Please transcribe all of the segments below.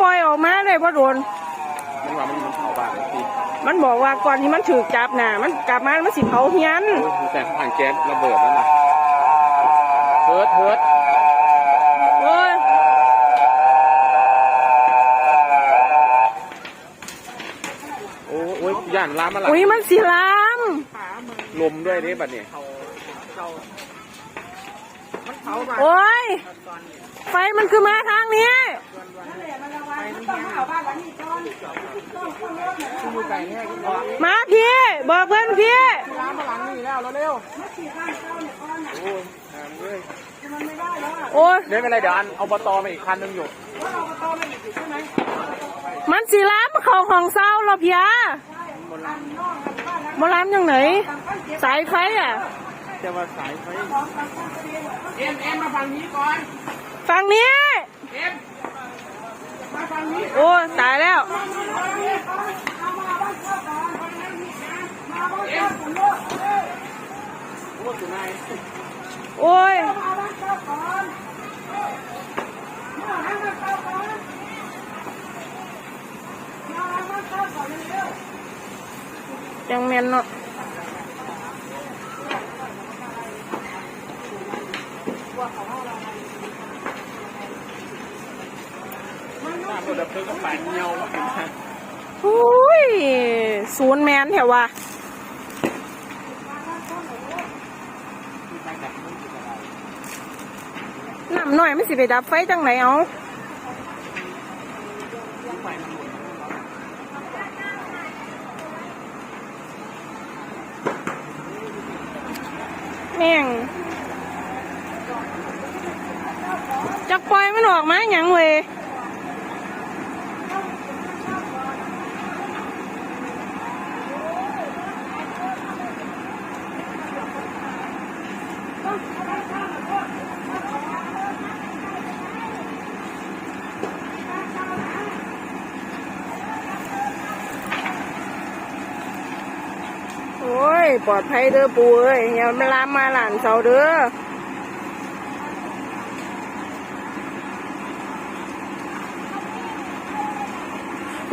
ปล่อยออกมาเลยว่าโดน มันว่ามันมันเผาบ้านพี่มันบอกว่าก่อนที่มันถูกจับน่ะ มันกลับมามันสิเผาเฮียน โอ้ยแต่ถังแก๊สระเบิดแล้วนะเฮิร์ตเฮิร์ตโอ้ยโอ้ยโอ้ยย่านล้ามมาหลังอุ้ยมันสิลาม ลมด้วยนี่บัดนี้โอ้ย ไฟมันคือมาทางนี้ มาพี่บอกเพื่อนพี่ล้ามมาหลังนี่แล้วเร็วโอ้ยหามเลยโอ้ยเดี๋ยวไม่เป็นไรเดี๋ยวอันเอาบตมาอีกคันหนึงอยู่มันสิลามเขาของเศร้าเราเพียบลามยังไหน สายไฟอะจะมาสายไฟเอ็มเอ็มมาฝั่งนี้ก่อนฝั่งนี้เอ็มมาฝั่งนี้ โอ้ตายแล้วโอ้ยยโอ้ยจังแมนเนาะ น้าตัวดับเพลิงก็ปาดเงาว่ะอุ้ยศูนย์แมนแถวว่าน้ำหน่อยไม่สิไปดับไฟจังไหนเอาแม่งจักปล่อยมันออกมาหยังเว้ย โอ้ย ปลอดภัยเด้อปูเอ้ยอย่ามาลามมาหลานเสาเด้อ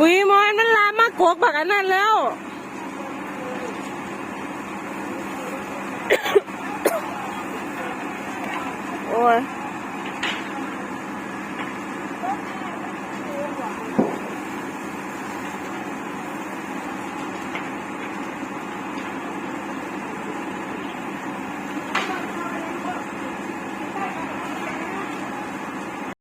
อุ้ยมอนมันลามมากกบักอันนั้นแล้ว before.